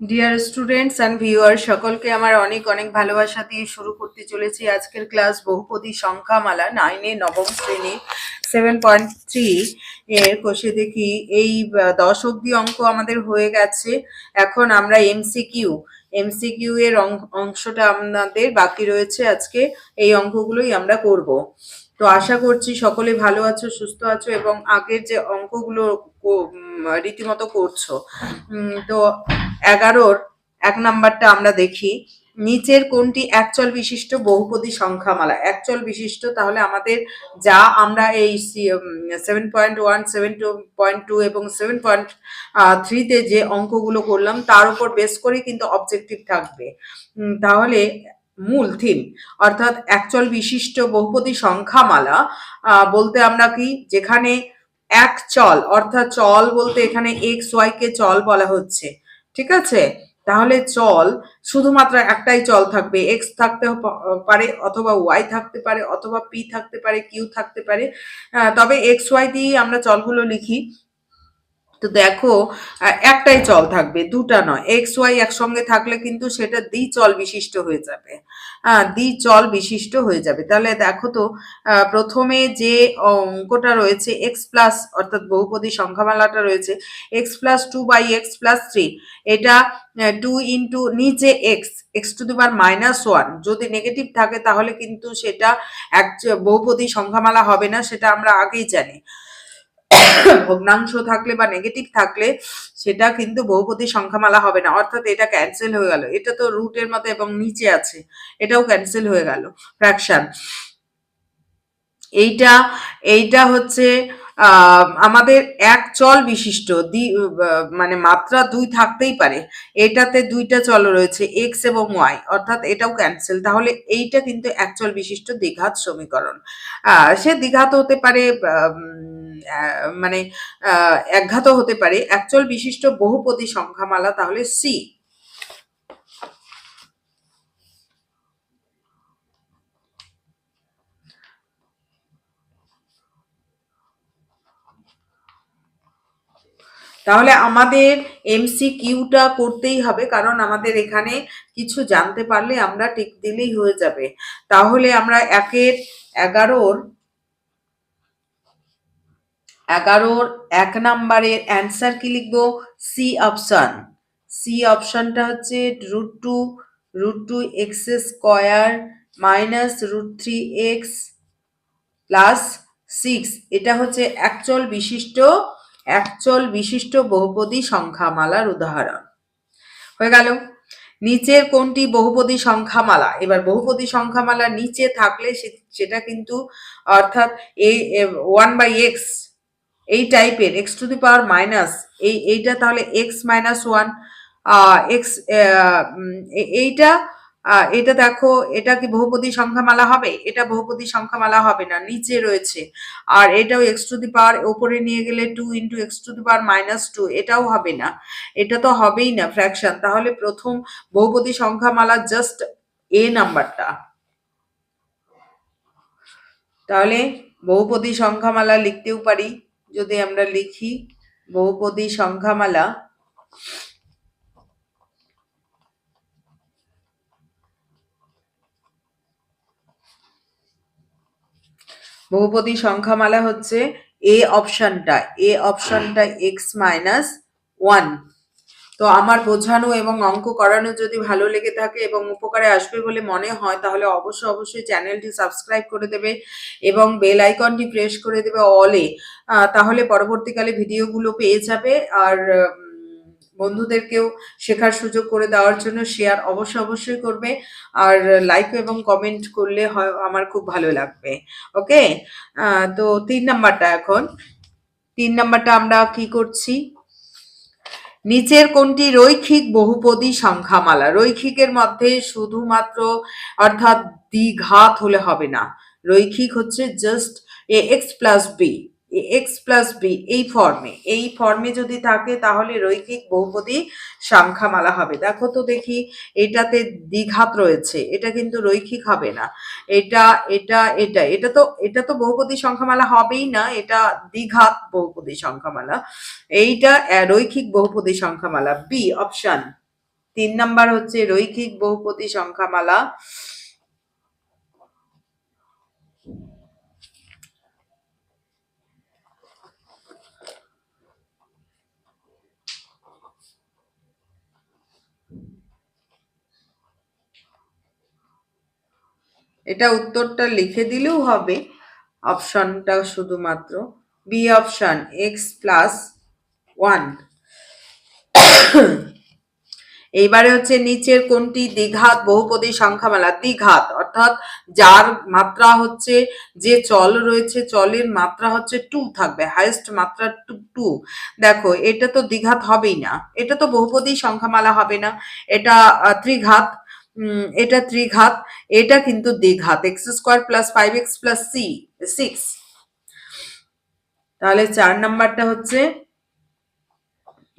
Dear students and viewer সকলকে আমার অনেক অনেক ভালোবাসা দিয়ে শুরু করতে চলেছি আজকের ক্লাস বহুপদী সংখ্যামালা নাইনে নবম শ্রেণি সেভেন পয়েন্ট থ্রি এর কোষে দেখি এই দশ অব্দি অঙ্ক আমাদের হয়ে গেছে। এখন আমরা এমসিকিউ এমসিকিউ এর অংশটা আমাদের বাকি রয়েছে আজকে। এই অঙ্কগুলোই আমরা করব। তো আশা করছি সকলে ভালো আছো, সুস্থ আছো এবং আগের যে অঙ্কগুলো রীতিমতো করছ। তো এগারোর এক নাম্বারটা আমরা দেখি, নিচের কোনটি একচল বিশিষ্ট বহুপদী সংখ্যামালা? একচল বিশিষ্ট তাহলে আমাদের যা আমরা এই seven point one seven two point two এবং সেভেন পয়েন্ট থ্রিতে যে অঙ্কগুলো করলাম, তার উপর বেস করে কিন্তু অবজেক্টিভ থাকবে। তাহলে মূল থিম অর্থাৎ একচল বিশিষ্ট বহুপদী সংখ্যামালা বলতে আমরা কি, যেখানে এক চল, অর্থাৎ চল বলতে এখানে এক্স ওয়াই কে চল বলা হচ্ছে। ঠিক আছে? তাহলে চল শুধুমাত্র একটাই চল থাকবে। এক্স থাকতে পারে অথবা ওয়াই থাকতে পারে, অথবা পি থাকতে পারে কিউ থাকতে পারে। তবে এক্স ওয়াই দিয়েই আমরা চলগুলো লিখি। তো দেখো একটাই চল থাকবে, দুটা নয়। এক্স ওয়াই একসঙ্গে থাকলে কিন্তু সেটা দ্বি চল বিশিষ্ট হয়ে যাবে। হ্যাঁ দ্বি চল বিশিষ্ট হয়ে যাবে। তাহলে দেখো তো প্রথমে যে অঙ্কটা রয়েছে এক্স প্লাস অর্থাৎ বহুপদী সংখ্যামালাটা রয়েছে x plus two by x plus three এটা টু ইন্টু নিচে x x two the power minus one যদি নেগেটিভ থাকে তাহলে কিন্তু সেটা এক, বহুপদী সংখ্যামালা হবে না, সেটা আমরা আগেই জানি। ভগ্নাংশ থাকলে বা নেগেটিভ থাকলে সেটা কিন্তু বহুপদী সংখ্যামালা হবে না। অর্থাৎ এটা ক্যান্সেল হয়ে গেল। এটা তো রুটের মতো এবং নিচে আছে। এটাও ক্যান্সেল হয়ে গেল। ফ্র্যাকশন এইটা এইটা হচ্ছে আমাদের এক চল বিশিষ্ট। আহ, মানে মাত্রা দুই থাকতেই পারে। এটাতে দুইটা চল রয়েছে এক্স এবং ওয়াই অর্থাৎ এটাও ক্যান্সেল তাহলে এইটা কিন্তু এক চল বিশিষ্ট দ্বিঘাত সমীকরণ। সে দ্বিঘাত হতে পারে মানে একঘাত হতে পারে। একচল বিশিষ্ট বহুপদী সংখ্যামালা তাহলে সি তাহলে আমাদের এমসি কিউটা করতেই হবে, কারণ আমাদের এখানে কিছু জানতে পারলে আমরা টিক দিলেই হয়ে যাবে। তাহলে আমরা একের এগারোর এগারোর এক নাম্বারের অ্যান্সার কি লিখব? সি অপশন সি অপশনটা হচ্ছে root two root two x square minus root three x plus six এটা হচ্ছে একচল বিশিষ্ট একচল বিশিষ্ট বহুপদী সংখ্যামালার উদাহরণ। হয়ে গেল। নিচের কোনটি বহুপদী সংখ্যামালা? এবার বহুপদী সংখ্যামালা নিচে থাকলে সেটা কিন্তু অর্থাৎ এই ওয়ান বাই এক্স এই টাইপের x two the power minus এই, এইটা তাহলে এক্স মাইনাস ওয়ান এক্স এইটা এটা দেখো, এটা কি বহুপদী সংখ্যামালা হবে? এটা বহুপদী সংখ্যামালা হবে না, নিচে রয়েছে। আর এটাও এক্স টু দি পাওয়ার ওপরে নিয়ে গেলে two into x two the power minus two এটাও হবে না। এটা তো হবেই না ফ্র্যাকশন তাহলে প্রথম বহুপদী সংখ্যামালা জাস্ট এ নাম্বারটা তাহলে বহুপদী সংখ্যামালা লিখতেও পারি। যদি আমরা লিখি বহুপদী সংখ্যামালা বহুপদী সংখ্যামালা হচ্ছে এ অপশনটা এ অপশনটা এক্স মাইনাস ওয়ান তো আমার বোঝানো এবং অঙ্ক করানো যদি ভালো লেগে থাকে এবং উপকারে আসবে বলে মনে হয়, তাহলে অবশ্যই অবশ্যই চ্যানেলটি সাবস্ক্রাইব করে দেবে এবং বেল আইকনটি প্রেস করে দেবে অলে। তাহলে পরবর্তীকালে ভিডিওগুলো পেয়ে যাবে। আর বন্ধুদেরকেও শেখার সুযোগ করে দেওয়ার জন্য শেয়ার অবশ্যই অবশ্যই করবে। আর লাইক এবং কমেন্ট করলে হয়, আমার খুব ভালো লাগবে। ওকে তো তিন নাম্বারটা এখন। তিন নাম্বারটা আমরা কি করছি? নিচের কোনটি রৈখিক বহুপদী সংখ্যামালা? রৈখিকের মধ্যে শুধুমাত্র অর্থাৎ দ্বিঘাত হলে হবে না। রৈখিক হচ্ছে just a x plus B x plus B এই ফর্মে এই ফর্মে যদি থাকে, তাহলে রৈখিক বহুপদী সংখ্যামালা হবে। দেখো তো দেখি, এটাতে দ্বিঘাত রয়েছে। এটা কিন্তু রৈখিক হবে না। এটা এটা এটা এটা তো এটা তো বহুপদী সংখ্যামালা হবেই না। এটা দ্বিঘাত বহুপদী সংখ্যামালা। এইটা রৈখিক বহুপদী সংখ্যামালা। বি অপশন তিন নাম্বার হচ্ছে রৈখিক বহুপদী সংখ্যামালা। এটা উত্তরটা লিখে দিলেও হবে। অপশনটা শুধুমাত্র B option x plus one এইবারে হচ্ছে নিচের কোনটি? দ্বিঘাত, বহুপদী সংখ্যামালা। দ্বিঘাত, অর্থাৎ যার মাত্রা হচ্ছে যে চল রয়েছে, চলের মাত্রা হচ্ছে টু থাকবে হাইয়েস্ট মাত্রা টু টু দেখো, এটা তো দ্বিঘাত হবেই না। এটা তো বহুপদী সংখ্যামালা হবে না। এটা ত্রিঘাত এটা ত্রিঘাত, এটা কিন্তু দ্বিঘাত x square plus five x plus C six তাহলে চার নাম্বারটা হচ্ছে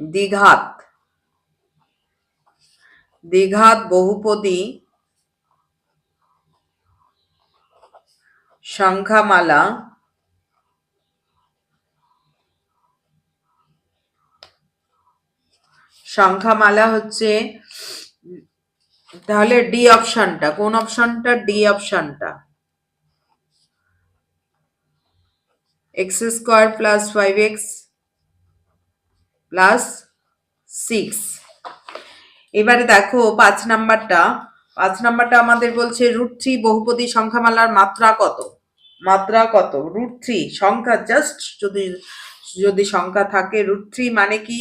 দ্বিঘাত। দ্বিঘাত বহুপদী সংখ্যামালা সংখ্যামালা হচ্ছে তাহলে ডি অপশনটা কোন অপশনটা ডি অপশনটা x square plus five x plus six এবারে দেখো, পাঁচ নাম্বারটা। পাঁচ নাম্বারটা আমাদের বলছে রুট থ্রি বহুপদী সংখ্যামালার মাত্রা কত? মাত্রা কত? রুট থ্রি সংখ্যা জাস্ট যদি যদি সংখ্যা থাকে রুট থ্রি মানে কি?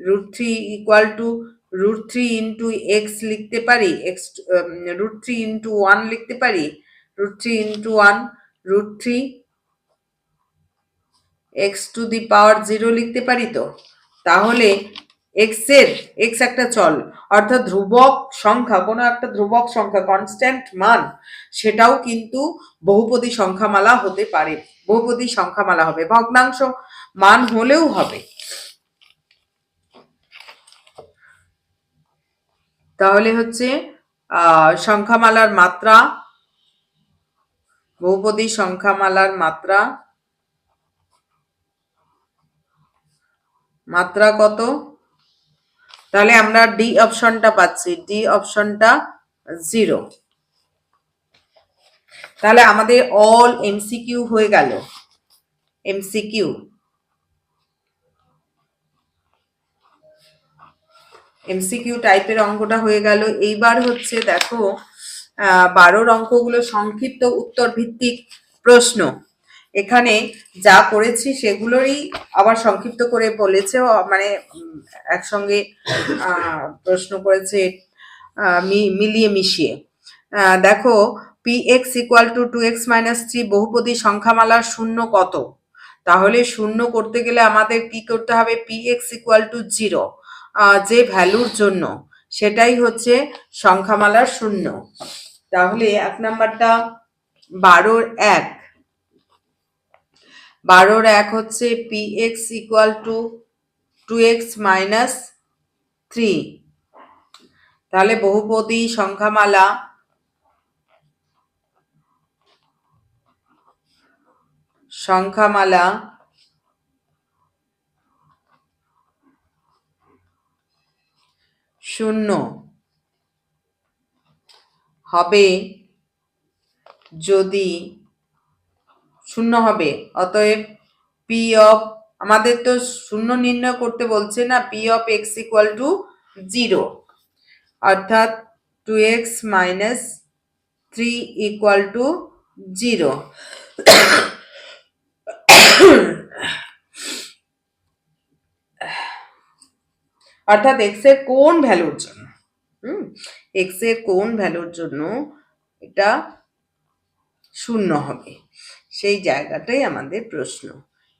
Root three equal to root three into x লিখতে পারি x root three into one লিখতে পারি root three into one root three x two the power zero লিখতে পারি তো? তাহলে এক্সের এক্স একটা চল, অর্থাৎ ধ্রুবক সংখ্যা, কোনো একটা ধ্রুবক সংখ্যা কনস্ট্যান্ট মান, সেটাও কিন্তু বহুপদী সংখ্যামালা হতে পারে, বহুপদী সংখ্যামালা হবে, ভগ্নাংশ মান হলেও হবে। তাহলে হচ্ছে সংখ্যামালার মাত্রা, বহুপদী সংখ্যামালার মাত্রা মাত্রা কত? তাহলে আমরা ডি অপশনটা পাচ্ছি, ডি অপশনটা জিরো। তাহলে আমাদের অল এমসিকিউ হয়ে গেল, এমসিকিউ। এমসিকিউ টাইপের অঙ্কটা হয়ে গেল। এইবার হচ্ছে দেখো বারোর অঙ্কগুলো সংক্ষিপ্ত উত্তর ভিত্তিক প্রশ্ন। এখানে যা করেছি সেগুলোরই আবার সংক্ষিপ্ত করে বলেছে মানে একসঙ্গে প্রশ্ন করেছে মিলিয়ে মিশিয়ে। দেখো P x equal to two x minus three বহুপদী সংখ্যামালার শূন্য কত? তাহলে শূন্য করতে গেলে আমাদের কি করতে হবে? P x equal to zero যে ভ্যালুর জন্য, সেটাই হচ্ছে সংখ্যামালার শূন্য। তাহলে এক নাম্বারটা বারোর এক। বারোর এক হচ্ছে P x equal to two x minus three তাহলে বহুপদী সংখ্যামালা সংখ্যামালা শূন্য। হবে যদি শূন্য হবে, অতএব পি অফ আমাদের তো শূন্য নির্ণয় করতে বলছে না P of x equal to zero অর্থাৎ two x minus three equal to zero অর্থাৎ এক্সের কোন ভ্যালুর জন্য। হুম? এক্সের কোন ভ্যালুর জন্য এটা শূন্য হবে। সেই জায়গাটাই আমাদের প্রশ্ন।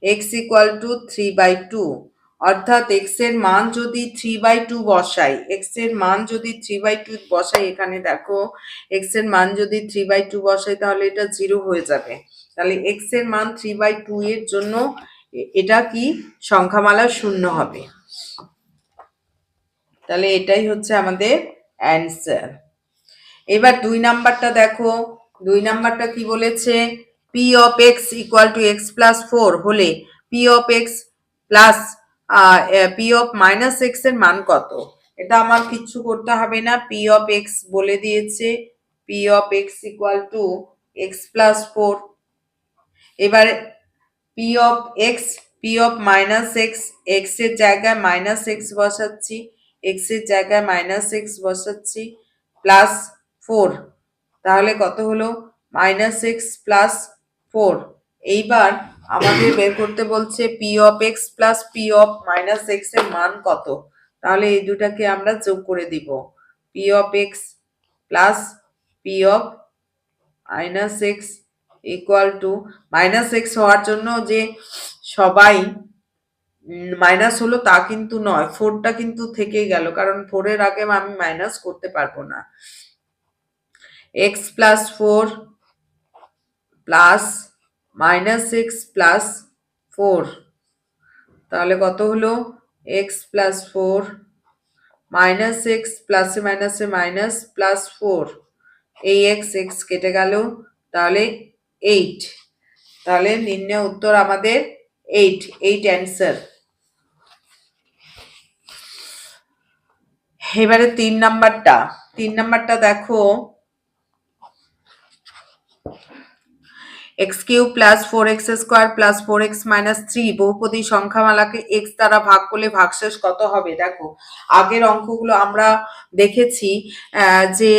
X equal to three by two অর্থাৎ এক্সের মান যদি থ্রি বাই টু বসাই এক্সের মান যদি থ্রি বাই টু বসাই, এখানে দেখো এক্সের মান যদি থ্রি বাই টু বসাই, তাহলে এটা জিরো হয়ে যাবে। তাহলে এক্সের মান থ্রি বাই টু এর জন্য এটা কি? সংখ্যামালা শূন্য হবে। তাহলে এটাই হচ্ছে আমাদের অ্যান্সার এবার দুই নাম্বারটা দেখো। দুই নাম্বারটা কি বলেছে? P of x equal to x plus four হলে P of x plus P of minus এক্সের মান কত? এটা আমার কিচ্ছু করতে হবে না। পি অফ এক্স বলে দিয়েছে। P of x equal to x plus four এবারে P of x P of minus x এক্সের জায়গায় মাইনাস এক্স বসাচ্ছি। এক্সের জায়গায় মাইনাস এক্স বসাচ্ছি প্লাস ফোর তাহলে কত হলো? মাইনাস এক্স প্লাস ফোর এইবার আমাদের বের করতে বলছে P of x plus P of minus এক্সের মান কত? তাহলে এই দুটাকে আমরা যোগ করে দিব। P of x plus p of minus x equal to minus x হওয়ার জন্য যে সবাই মাইনাস হলো তা কিন্তু নয় ফোরটা কিন্তু থেকে গেল, কারণ ফোরের আগে আমি মাইনাস করতে পারব না। X plus four plus minus x plus four তাহলে কত হলো? X plus four minus x প্লাসে মাইনাসে মাইনাস প্লাস ফোর এই এক্স এক্স কেটে গেল, তাহলে এইট তাহলে নির্ণয় উত্তর আমাদের এইট এইট অ্যান্সার এবারে তিন নাম্বারটা। তিন নাম্বারটা দেখো। X cube plus four x square plus four x minus three, বহুপদী সংখ্যামালাকে এক্স দ্বারা ভাগ করলে ভাগশেষ কত হবে? দেখো, আগের অঙ্কগুলো আমরা দেখেছি যে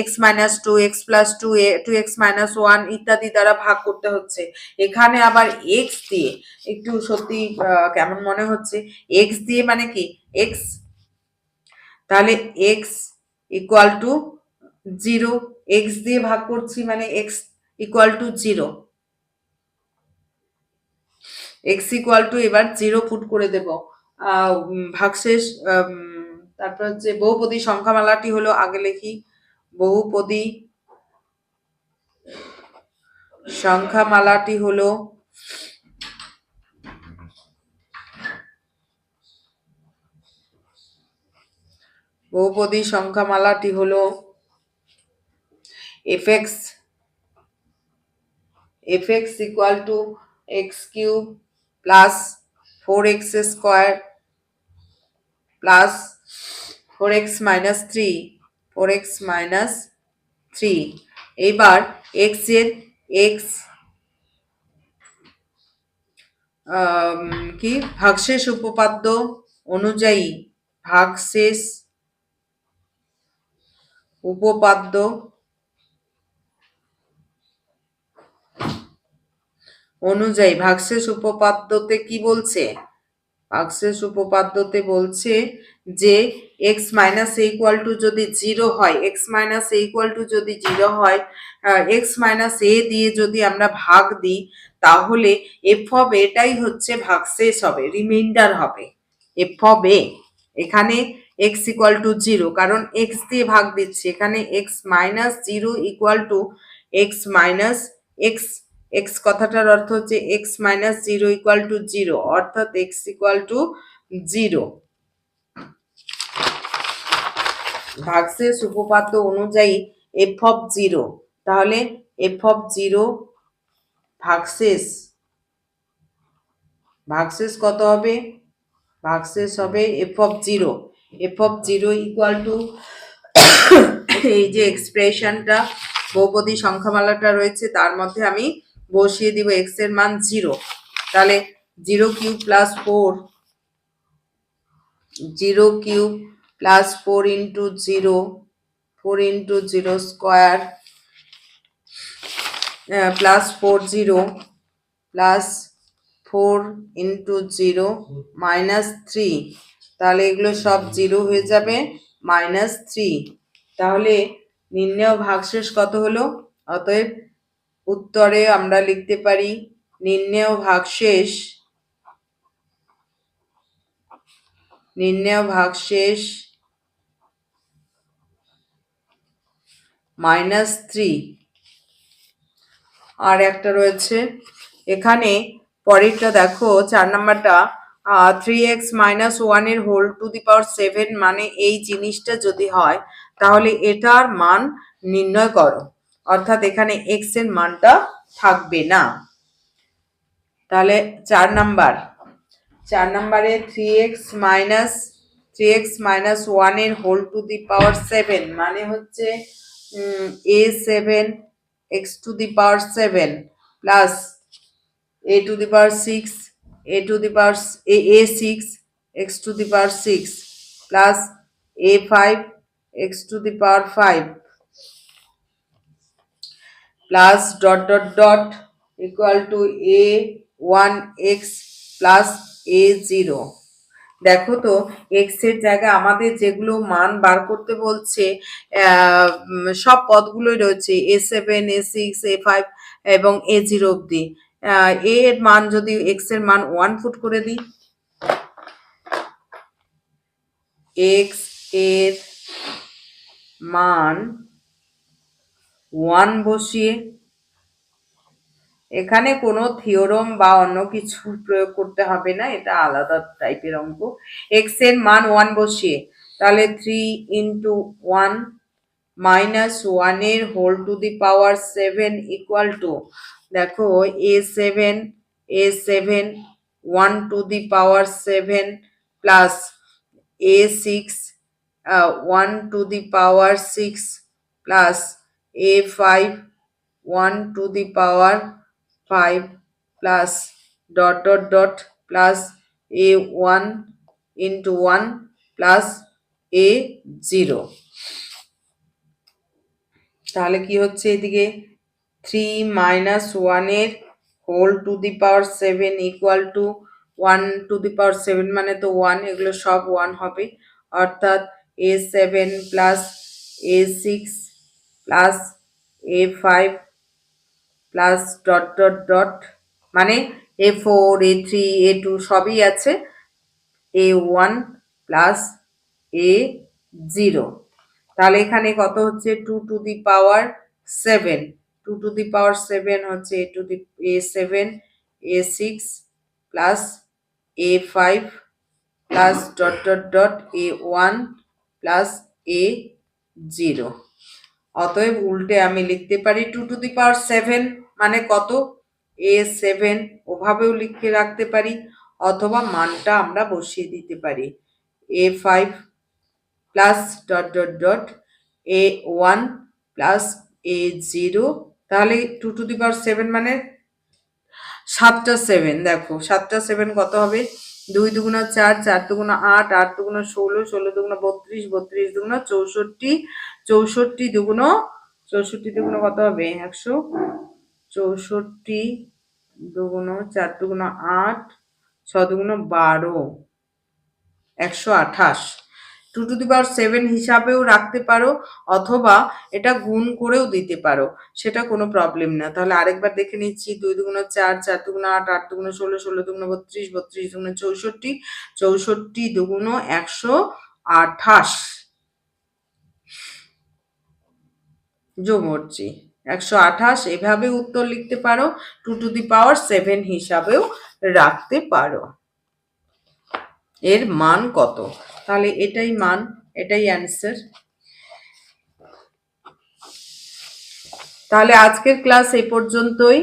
x minus two x plus two a, two x minus one ইত্যাদি দ্বারা ভাগ করতে হচ্ছে। এখানে আবার এক্স দিয়ে, একটু সত্যি কেমন মনে হচ্ছে? এক্স দিয়ে মানে কি? এক্স তাহলে x equal to zero x দিয়ে ভাগ করছি মানে x equal to zero x equal to এবার জিরো পুট করে দেব। ভাগশেষ তারপর হচ্ছে বহুপদী সংখ্যামালাটি হলো আগে লিখি। বহুপদী সংখ্যামালাটি হলো বহুপদী সংখ্যামালাটি হলো f x f x equal to x cube plus four x square plus four x minus three, four x minus three. এইবার এক্সের এক্স কি? ভাগশেষ উপপাদ্য অনুযায়ী ভাগশেষ উপপাদ্য অনুযায়ী ভাগশেষ উপপাদ্যতে কি বলছে? ভাগশেষ উপপাদ্যতে বলছে যে এক্স মাইনাস ইকুয়াল টু যদি জিরো হয় এক্স মাইনাস ইকুয়াল টু যদি জিরো হয় এক্স মাইনাস এ দিয়ে যদি আমরা ভাগ দিই, তাহলে এফ অফ এটাই হচ্ছে ভাগশেষ হবে রিমাইন্ডার হবে। এফ অফ এ এখানে এক্স ইকুয়াল টু জিরো কারণ এক্স দিয়ে ভাগ দিচ্ছি, এখানে x minus zero equal to x minus x x কথাটার অর্থ হচ্ছে x minus zero equal to zero অর্থাৎ এক্স ইকুয়াল টু জিরো ভাগশেষ উপপাদ্য অনুযায়ী এফ অফ জিরো তাহলে এফ অফ জিরো ভাগশেষ ভাগশেষ কত হবে? ভাগশেষ হবে f of zero f of zero equal to এই যে এক্সপ্রেশনটা, বহুপদী সংখ্যামালাটা রয়েছে, তার মধ্যে আমি বসিয়ে দিব এক্সের মান জিরো তাহলে zero cube plus four zero cube plus four into zero four into zero square plus four zero plus four into zero minus three তাহলে এগুলো সব জিরো হয়ে যাবে মাইনাস থ্রি তাহলে নির্ণয় ভাগশেষ কত হলো? অতএব উত্তরে আমরা লিখতে পারি, নির্ণয় ভাগশেষ নির্ণয় ভাগশেষ মাইনাস থ্রি আর একটা রয়েছে। এখানে পরেরটা দেখো, চার নাম্বারটা থ্রি এক্স মাইনাস ওয়ানের whole to the power seven মানে এই জিনিসটা যদি হয়, তাহলে এটার মান নির্ণয় করো। অর্থাৎ এখানে এক্সের মানটা থাকবে না। তাহলে চার নাম্বার। চার নাম্বারে three x minus three x minus ওয়ানের whole to the power seven মানে হচ্ছে a seven x to the power seven plus a to the power six a six x to the power six plus a five x to the power five plus dot dot dot equal to a one x plus a zero দেখো তো এক্সের জায়গায় আমাদের যেগুলো মান বার করতে বলছে সব পদগুলোই রয়েছে a seven a six a five এবং এ জিরো অব্দি এ এর মান যদি এক্সের মান ওয়ান ফুট করে দিই এক্সের মান ওয়ান বসিয়ে, এখানে কোনো থিওরম বা অন্য কিছু প্রয়োগ করতে হবে না, এটা আলাদা টাইপের অঙ্ক। এক্সের মান ওয়ান বসিয়ে, তাহলে থ্রি ইন্টু ওয়ান মাইনাস ওয়ানের whole to the power seven equal to দেখো a seven a seven one to the power seven plus a six one to the power six plus a five one to the power five plus dot dot dot plus a one into one plus a zero তাহলে কি হচ্ছে এদিকে? Three minus ওয়ানের whole to the power seven equal to one to the power seven মানে তো one এগুলো সব one হবে। অর্থাৎ a seven plus a six plus a five plus dot dot dot মানে a four a three a two সবই আছে। A one plus a zero তাহলে এখানে কত হচ্ছে? Two to the power seven two to the power seven হচ্ছে a two the a seven a six plus a five plus dot dot dot a one plus a zero অতএব উল্টে আমি লিখতে পারি two to the power seven মানে কত? এ seven ওভাবেও লিখে রাখতে পারি অথবা মানটা আমরা বসিয়ে দিতে পারি। A five plus dot dot dot a one plus a zero তাহলে two to the power seven মানে সাতটা সেভেন দেখো সাতটা সেভেন কত হবে? দুই দুগুণা চার চার দুগুণা আট আট দুগুণা ষোলো ষোলো দুগুণা বত্রিশ বত্রিশ দুগুণা চৌষট্টি চৌষট্টি দুগুণ চৌষট্টি দুগুণ কত হবে? একশো চৌষট্টি দুগুণ চার দুগুণ আট, ছ দুগুণ বারো, একশো আঠাশ। Two to the power seven হিসাবেও রাখতে পারো, অথবা এটা গুণ করেও দিতে পারো, সেটা কোনো প্রবলেম না। তাহলে আরেকবার দেখে নিচ্ছি, দুই দুগুণ চার চার দুগুণ আট আট দুগুণ ষোলো ষোলো দুগুণ বত্রিশ বত্রিশ দুগুণ চৌষট্টি চৌষট্টি দুগুণ একশো আঠাশ। যোগর্জি একশো আঠাশ, এভাবে উত্তর লিখতে পারো two to the power seven হিসাবেও রাখতে পারো। এর মান কত? তাহলে এটাই মান, এটাই অ্যান্সার তাহলে আজকের ক্লাস এই পর্যন্তই।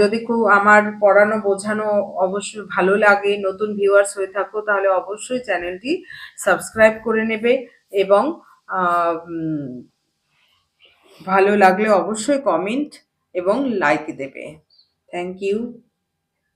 যদি খুব আমার পড়ানো, বোঝানো অবশ্যই ভালো লাগে, নতুন ভিউয়ার্স হয়ে থাকো, তাহলে অবশ্যই চ্যানেলটি সাবস্ক্রাইব করে নেবে এবং ভালো লাগলে অবশ্যই কমেন্ট এবং লাইক দেবে। Thank you